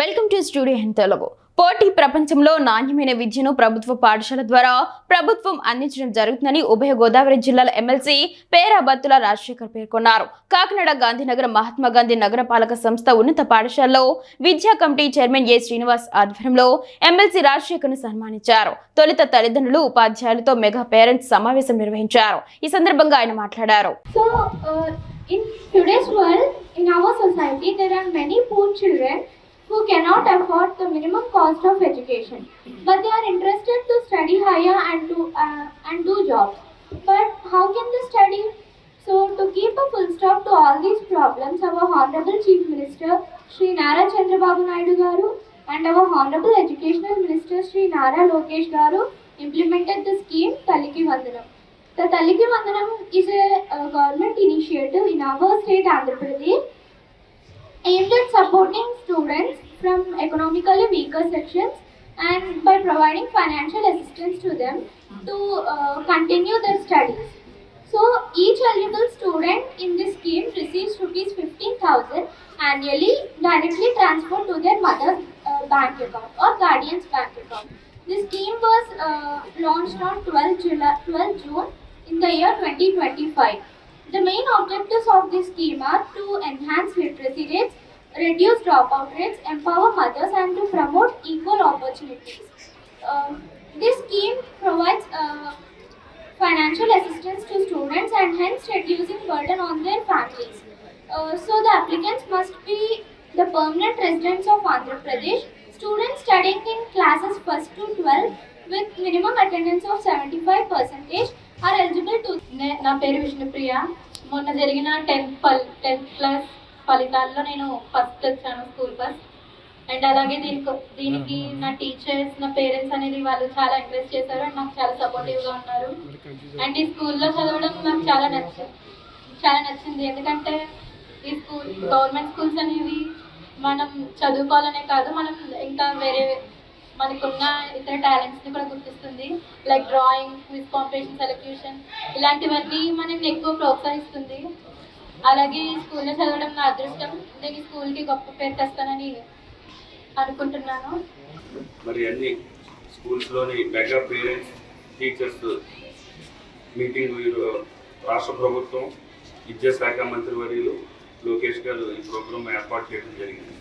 Welcome to studio in Telugu. పోటీ ప్రపంచంలో నాణ్యమైన విద్యను ప్రభుత్వ పాఠశాల ద్వారా ప్రభుత్వం అందించడం జరుగుతుందని ఉభయ గోదావరి జిల్లాల ఎమ్మెల్సీ పేరా బత్తుల రాజశేఖర్ పేర్కొన్నారు. కాకినాడ గాంధీనగర్ మహాత్మా గాంధీ నగరపాలక సంస్థ ఉన్నత పాఠశాలలో విద్యా కమిటీ చైర్మన్ ఏ శ్రీనివాస్ ఆధ్వర్యంలో ఎమ్మెల్సీ రాజశేఖర్ను సన్మానించారు. తొలుత తల్లిదండ్రులు ఉపాధ్యాయులతో మెగా పేరెంట్స్ సమావేశం నిర్వహించారు. ఈ సందర్భంగా ఆయన మాట్లాడారు. Uh, in today's world, in our society, there are many poor children who cannot afford the minimum cost of education, but they are interested to study higher and do uh, and do jobs. But how can they study? So, to keep a full stop to all these problems, our Honorable Chief Minister Sri Nara Chandrababu Naidu Garu and our Honorable Educational Minister Sri Nara Lokesh Garu implemented the scheme Taliki Vandanam. The Taliki Vandanam is a, a government initiative in our state Andhra Pradesh aimed at supporting students from economically weaker sections and by providing financial assistance to them to uh, continue their studies. So each eligible student in this scheme receives rupees 15,000 annually directly transferred to their mother's uh, bank account or guardian's bank account. This scheme was uh, launched on 12, July, 12 June in the year 2025. The main objectives of this scheme are to enhance literacy rates, reduce dropout rates, empower mothers, and to promote equal opportunities. Um, this scheme provides uh, financial assistance to students and hence reducing burden on their families. Uh, so the applicants must be the permanent residents of Andhra Pradesh, students studying in classes 1st to 12 with minimum attendance of 75 percentage are eligible to నే- నా పేరు విష్ణుప్రియ మొన్న జరిగిన tenth ఫల్ tenth class ఫలితాల్లో నేను first వచ్చాను school first and అలాగే దీనికి దీనికి నా టీచర్స్ నా పేరెంట్స్ అనేది వాళ్ళు చాలా ఎంకరేజ్ చేశారు అండ్ నాకు చాలా సపోర్టివ్గా ఉన్నారు. అండ్ ఈ స్కూల్లో చదవడం నాకు చాలా నచ్చింది చాలా నచ్చింది. ఎందుకంటే ఈ స్కూల్ గవర్నమెంట్ స్కూల్స్ అనేవి మనం చదువుకోవాలనే కాదు మనం ఇంకా వేరే మనకున్న ఇతర టాలెంట్స్ని కూడా గుర్తిస్తుంది. Like drawing quiz competition elocution ఇలాంటివన్నీ మనల్ని ఎక్కువ ప్రోత్సహిస్తుంది. అలాగే ఈ స్కూల్లో చదవడం నా అదృష్టం. నేను ఈ స్కూల్కి గొప్ప పేరు తెస్తానని అనుకుంటున్నాను. మరి అన్ని స్కూల్స్లోని మెగా పేరెంట్స్ టీచర్స్ మీటింగ్ రాష్ట్ర ప్రభుత్వం విద్యాశాఖ మంత్రి వర్యులు లోకేష్ గారు ఈ ప్రోగ్రాం ఏర్పాటు చేయడం జరిగింది.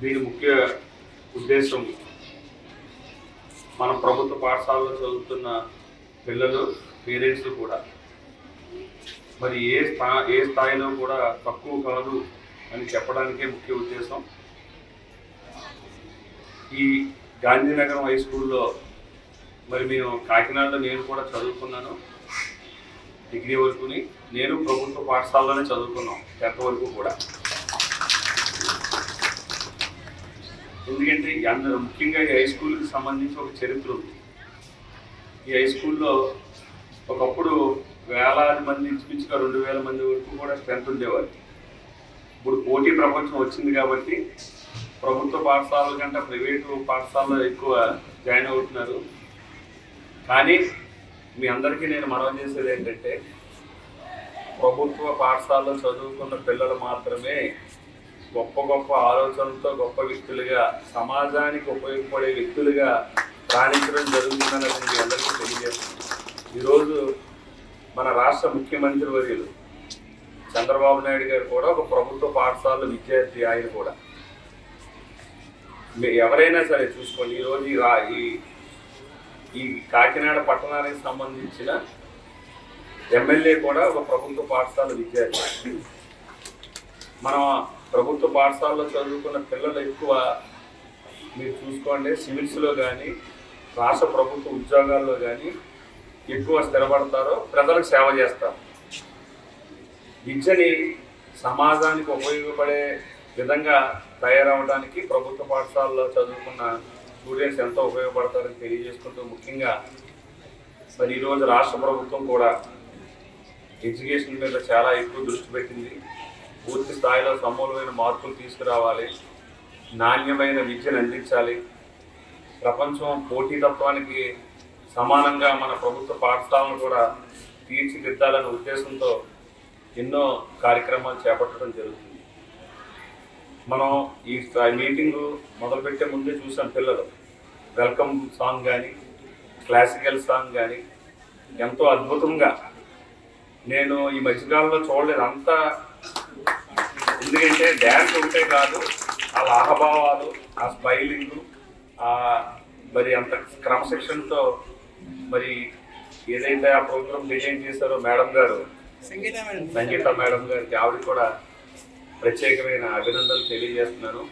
దీని ముఖ్య ఉద్దేశం మన ప్రభుత్వ పాఠశాలలో చదువుతున్న పిల్లలు పేరెంట్స్ కూడా మరి ఏ స్థా ఏ స్థాయిలో కూడా తక్కువ కాదు అని చెప్పడానికే ముఖ్య ఉద్దేశం. ఈ గాంధీనగరం హై స్కూల్లో మరి మేము కాకినాడలో నేను కూడా చదువుకున్నాను. డిగ్రీ వరకుని నేను ప్రభుత్వ పాఠశాలలోనే చదువుకున్నాం టెన్త్ వరకు కూడా. ఎందుకంటే అందరు అందరూ ముఖ్యంగా ఈ హై స్కూల్కి సంబంధించి ఒక చరిత్ర ఉంది. ఈ హై స్కూల్లో ఒకప్పుడు వేలాది మంది ఇంచుమించుగా రెండు వేల మంది వరకు కూడా స్ట్రెంత్ ఉండేవారు. ఇప్పుడు పోటీ ప్రపంచం వచ్చింది కాబట్టి ప్రభుత్వ పాఠశాలల కంటే ప్రైవేటు పాఠశాలలో ఎక్కువ జాయిన్ అవుతున్నారు. కానీ మీ అందరికీ నేను మనం చేసేది ఏంటంటే ప్రభుత్వ పాఠశాలలో చదువుకున్న పిల్లలు మాత్రమే గొప్ప గొప్ప ఆలోచనలతో గొప్ప వ్యక్తులుగా సమాజానికి ఉపయోగపడే వ్యక్తులుగా రాణించడం జరుగుతుందని మీ అందరికీ తెలియజేస్తున్నాను. ఈరోజు మన రాష్ట్ర ముఖ్యమంత్రి వర్యులు చంద్రబాబు నాయుడు గారు కూడా ఒక ప్రభుత్వ పాఠశాల విద్యార్థి ఆయన కూడా. ఎవరైనా సరే చూసుకోండి ఈరోజు ఈ రా ఈ ఈ కాకినాడ పట్టణానికి సంబంధించిన ఎమ్మెల్యే కూడా ఒక ప్రభుత్వ పాఠశాల విద్యార్థి. మనం ప్రభుత్వ పాఠశాలలో చదువుకున్న పిల్లలు ఎక్కువ మీరు చూసుకోండి సివిల్స్లో కానీ రాష్ట్ర ప్రభుత్వ ఉద్యోగాల్లో కానీ ఎక్కువ స్థిరపడతారో ప్రజలకు సేవ చేస్తారు. విద్యని సమాజానికి ఉపయోగపడే విధంగా తయారవడానికి ప్రభుత్వ పాఠశాలలో చదువుకున్న స్టూడెంట్స్ ఎంతో ఉపయోగపడతారని తెలియజేసుకుంటూ ముఖ్యంగా మరి ఈరోజు రాష్ట్ర ప్రభుత్వం కూడా ఎడ్యుకేషన్ మీద చాలా ఎక్కువ దృష్టి పెట్టింది. పూర్తి స్థాయిలో సమూలమైన మార్పులు తీసుకురావాలి. నాణ్యమైన విద్యను అందించాలి. ప్రపంచం పోటీతత్వానికి సమానంగా మన ప్రభుత్వ పాఠశాలను కూడా తీర్చిదిద్దాలనే ఉద్దేశంతో ఎన్నో కార్యక్రమాలు చేపట్టడం జరుగుతుంది. మనం ఈ మీటింగ్ మొదలుపెట్టే ముందే చూసాం పిల్లలు. వెల్కమ్ సాంగ్ కానీ క్లాసికల్ సాంగ్ కానీ ఎంతో అద్భుతంగా. నేను ఈ మధ్యకాలంలో చూడలేదు. అంత ఎందుకంటే డ్యాన్స్ ఒకటే కాదు వాళ్ళ ఆహభావాలు ఆ స్మైలింగ్ ఆ మరి అంత క్రమశిక్షణతో మరి ఏదైతే ఆ ప్రోగ్రామ్ డిజైన్ చేశారో మేడం గారు సంగీత మేడం. గారికి ఆవిడ కూడా ప్రత్యేకమైన అభినందనలు తెలియజేస్తున్నాను.